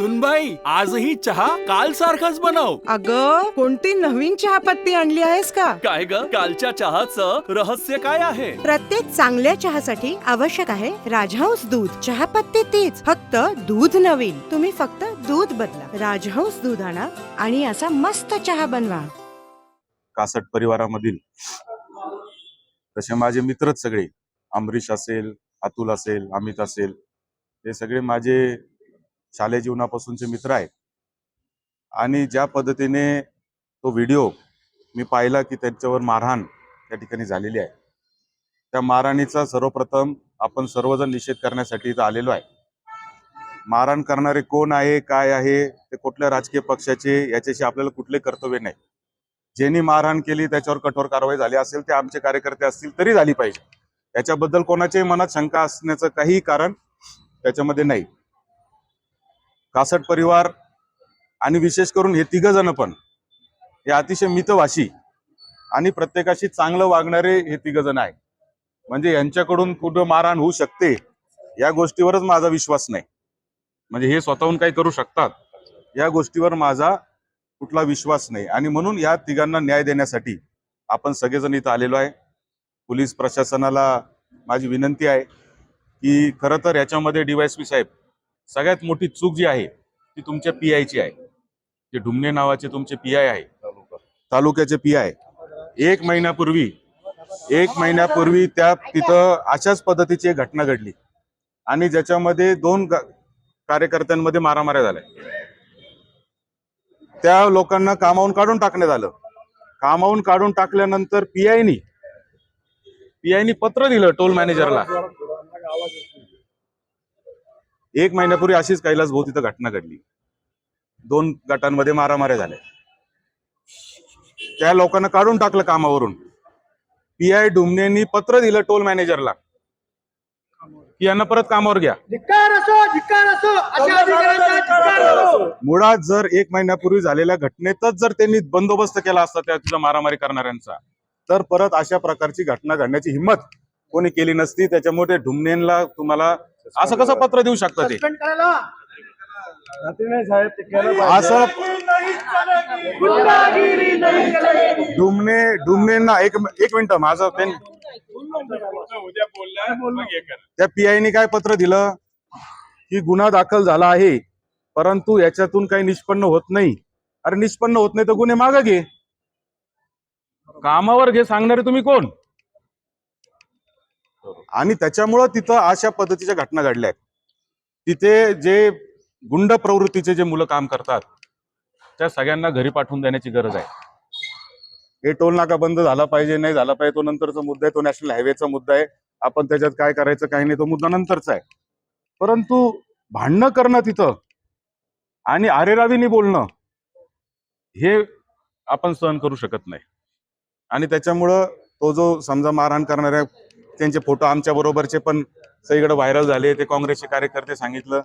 सुनबाई आजही चहा काल सारखाच बनव. अग कोणती नवीन चहापत्ती आणली आहेस का? काय ग? कालच्या चहाचं रहस्य काय आहे? प्रत्येक चांगल्या चहासाठी आवश्यक आहे राजहंस दूध. चहापत्ती तीच फक्त दूध नवीन. तुम्ही फक्त दूध बदला. राजहंस दूध आणा आणि असा मस्त चहा बनवा. कासट परिवारामधील तसे माझे मित्रच सगळे अमरीश असेल अतुल असेल अमित असेल हे सगळे माझे शालेय जीवनापासूनचे मित्र आहेत. आणि ज्या पद्धतीने तो व्हिडिओ मी पाहिला की त्यांच्यावर मारहाण त्या ठिकाणी झालेली आहे. त्या मारहाणीचा सर्वप्रथम आपण सर्वजण निषेध करण्यासाठी इथं आलेलो आहे. मारहाण करणारे कोण आहे काय आहे ते कुठल्या राजकीय पक्षाचे याच्याशी आपल्याला कुठले कर्तव्य नाही. ज्यांनी मारहाण केली त्याच्यावर कठोर कारवाई झाली असेल ते आमचे कार्यकर्ते असतील तरी झाली पाहिजे. याच्याबद्दल कोणाच्याही मनात शंका असण्याचं काहीही कारण त्याच्यामध्ये नाही. कासट परिवार आणि विशेष करून हे तिघ जण पण हे अतिशय मितभाषी आणि प्रत्येकाशी चांगलं वागणारे हे तिघ जण आहे म्हणजे यांच्याकडून कुठं मारहाण होऊ शकते या गोष्टीवरच माझा विश्वास नाही. म्हणजे हे स्वतःहून काही करू शकतात या गोष्टीवर माझा कुठला विश्वास नाही. आणि म्हणून या तिघांना न्याय देण्यासाठी आपण सगळेजण इथं आलेलो आहे. पोलीस प्रशासनाला माझी विनंती आहे की खरं तर याच्यामध्ये डीवायसपी साहेब सगळ्यात मोठी चूक जी आहे ती तुमच्या पी आयची आहे. जे ढुमणे नावाचे तुमचे पी आय आहे. तालुक्याचे पी आय एक महिन्यापूर्वी एक महिन्यापूर्वी त्या तिथं अशाच पद्धतीची एक घटना घडली. आणि ज्याच्यामध्ये दोन कार्यकर्त्यांमध्ये मारामाऱ्या झाल्या. त्या लोकांना कामावून काढून टाकण्यात आलं. कामावून काढून टाकल्यानंतर पीआयनी पीआयनी पत्र दिलं टोल मॅनेजरला. एक महिन्यापूर्वी अशीच कैलास भाऊ तिथं घटना घडली. दोन गटांमध्ये मारामाऱ्या झाल्या. त्या लोकांना काढून टाकलं कामावरून. पीआय डुमनेनी पत्र दिलं टोल मॅनेजरला. की यांना परत कामावर घ्या. मुळात जर एक महिन्यापूर्वी झालेल्या घटनेतच जर त्यांनी बंदोबस्त केला असता त्या तुझा मारामारी करणाऱ्यांचा तर परत अशा प्रकारची घटना घडण्याची हिंमत कोणी केली नसती. त्याच्यामुळे ते ढुमणेंना तुम्हाला असं कसं पत्र देऊ शकता ते? सस्पेंड करायला. असं. डुमणे डुमणेंना एक एक मिनिट माझं ते त्या पीआयनी काय पत्र दिलं? की गुन्हा दाखल झाला आहे परंतु याच्यातून काही निष्पन्न होत नाही. अरे निष्पन्न होत नाही तर गुन्हे मागे घे. कामावर घे सांगणारे तुम्ही कोण? आणि त्याच्यामुळं तिथं अशा पद्धतीच्या घटना घडल्या आहेत. तिथे जे गुंड प्रवृत्तीचे जे मुलं काम करतात त्या सगळ्यांना घरी पाठवून देण्याची गरज आहे. हे टोल नाका बंद झाला पाहिजे नाही झाला पाहिजे तो नंतरचा मुद्दा आहे तो नॅशनल हायवेचा मुद्दा आहे. आपण त्याच्यात काय करायचं काही नाही तो मुद्दा नंतरचा आहे. परंतु भांडणं करणं तिथं आणि आरेरावीनी बोलणं हे आपण सहन करू शकत नाही. आणि त्याच्यामुळं तो जो समजा मारहाण करणाऱ्या त्यांचे फोटो आमच्या बरोबरचे पण सगळीकडे व्हायरल झाले. ते काँग्रेसचे कार्यकर्ते सांगितलं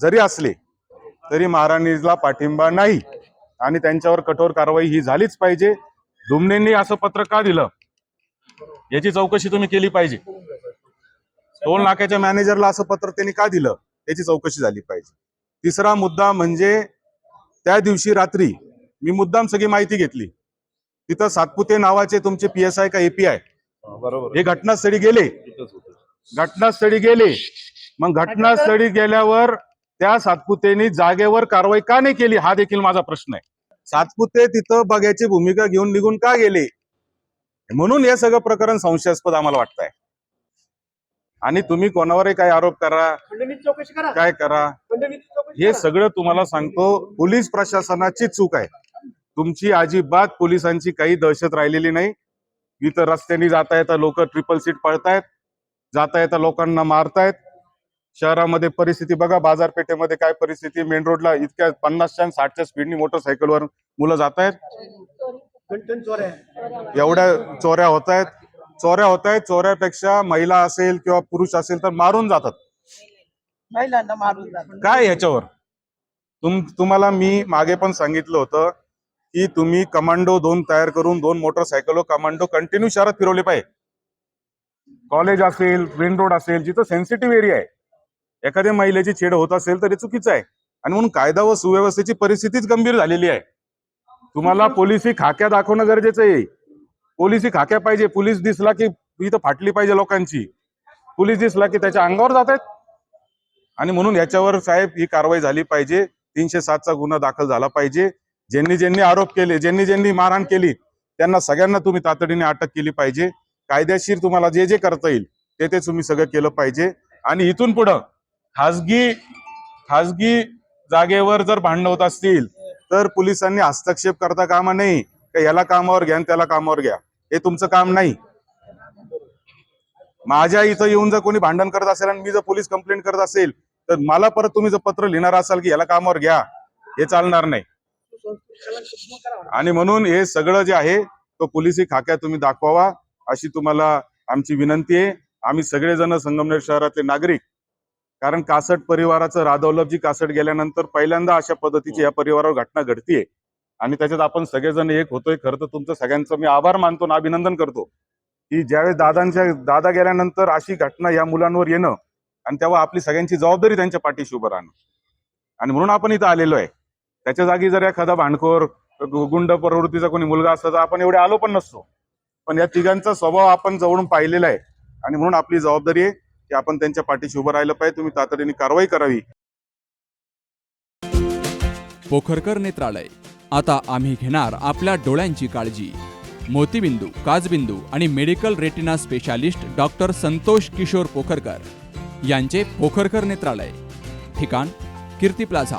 जरी असले तरी महाराणीला पाठिंबा नाही आणि त्यांच्यावर कठोर कारवाई ही झालीच पाहिजे. धुमणेंनी असं पत्र का दिलं? याची चौकशी तुम्ही केली पाहिजे. टोल नाक्याच्या मॅनेजरला असं पत्र त्यांनी का दिलं? याची चौकशी झाली पाहिजे. तिसरा मुद्दा म्हणजे त्या दिवशी रात्री मी मुद्दाम सगळी माहिती घेतली. तिथं सातपुते नावाचे तुमचे पी एस आय का एपीआय हे घटनास्थळी गेले. घटनास्थळी गेले. मग घटनास्थळी गेल्यावर त्या सातपुतेनी जागेवर कारवाई का नाही केली? हा देखील माझा प्रश्न आहे. सातपुते तिथं बघायची भूमिका घेऊन निघून का गेले? म्हणून हे सगळं प्रकरण संशयास्पद आम्हाला वाटतंय. आणि तुम्ही कोणावरही काय आरोप करा. खंडणीत चौकशी करा. काय करा? हे. सगळं तुम्हाला सांगतो पोलीस प्रशासनाची चूक आहे. तुमची अजिबात पोलिसांची काही दहशत राहिलेली नाही. इथं रस्त्याने जाता येता लोक ट्रिपल सीट पळतायत जाता येता लोकांना मारतायत. शहरामध्ये परिस्थिती बघा बाजारपेठेमध्ये काय परिस्थिती मेन रोडला इतक्या पन्नासच्या साठच्या स्पीडनी मोटरसायकलवर मुलं जात आहेत. एवढ्या चोऱ्या होत आहेत चोऱ्या होत आहेत चोऱ्यापेक्षा महिला असेल किंवा पुरुष असेल तर मारून जातात. महिलांना मारून जातात. काय ह्याच्यावर तुम तुम्हाला मी मागे पण सांगितलं होतं की तुम्ही कमांडो दोन तयार करून दोन मोटरसायकल कमांडो कंटिन्यू शहरात फिरवले पाहिजे. कॉलेज असेल मेन रोड असेल जिथं सेन्सिटिव्ह एरिया आहे. एखाद्या महिलेची छेड होत असेल तर हे चुकीचं आहे. आणि म्हणून कायदा व सुव्यवस्थेची परिस्थितीच गंभीर झालेली आहे. तुम्हाला पोलिसी खाक्या दाखवणं गरजेचं आहे. पोलिसी खाक्या पाहिजे. पोलीस दिसला की इथं फाटली पाहिजे लोकांची. पोलीस दिसला की त्याच्या अंगावर जात आहेत. आणि म्हणून याच्यावर साहेब ही कारवाई झाली पाहिजे. तीनशे सातचा गुन्हा दाखल झाला पाहिजे. ज्यांनी ज्यांनी आरोप केले ज्यांनी ज्यांनी मारहाण केली त्यांना सगळ्यांना तुम्ही तातडीने अटक केली पाहिजे. कायदेशीर तुम्हाला जे जे करता येईल ते ते तुम्ही सगळं केलं पाहिजे. आणि इथून पुढं खाजगी खाजगी जागेवर जर भांडण होत असतील तर पोलिसांनी हस्तक्षेप करता कामा नाही का याला कामावर घ्या आणि त्याला कामावर घ्या. हे तुमचं काम नाही. माझ्या इथं येऊन जर कोणी भांडण करत असेल आणि मी जर पोलीस कंप्लेंट करत असेल तर मला परत तुम्ही जर पत्र लिहिणार असाल की याला कामावर घ्या हे चालणार नाही. आणि म्हणून हे सगळं जे आहे तो पोलिसी खाक्या तुम्ही दाखवावा अशी तुम्हाला आमची विनंती आहे. आम्ही सगळेजण संगमनेर शहरातले नागरिक कारण कासट परिवाराचं राधवल्लभजी कासट गेल्यानंतर पहिल्यांदा अशा पद्धतीची या परिवारावर घटना घडतीये. आणि त्याच्यात आपण सगळेजण एक होतोय. खरं तर तुमचं सगळ्यांचं मी आभार मानतो आणि अभिनंदन करतो की ज्यावेळेस दादांच्या दादा गेल्यानंतर अशी घटना या मुलांवर येणं आणि तेव्हा आपली सगळ्यांची जबाबदारी त्यांच्या पाठीशी उभं राहणं. आणि म्हणून आपण इथं आलेलो आहे. त्याच्या जागी जर एखादा भांडखोर गुंड प्रवृत्तीचा कोणी मुलगा असता तर आपण एवढे आलो पण नसतो. पण या तिघांचा स्वभाव आपण जवळून पाहिलेला आहे. आणि म्हणून आपली जबाबदारी आहे की आपण त्यांच्या पाठीशी उभं राहिलं पाहिजे. तुम्ही तातडीने कारवाई करावी. पोखरकर नेत्रालय. आता आम्ही घेणार आपल्या डोळ्यांची काळजी. मोतीबिंदू काजबिंदू आणि medical retina specialist doctor Santosh Kishor Pokharkar यांचे पोखरकर नेत्रालय. ठिकाण कीर्ती प्लाझा.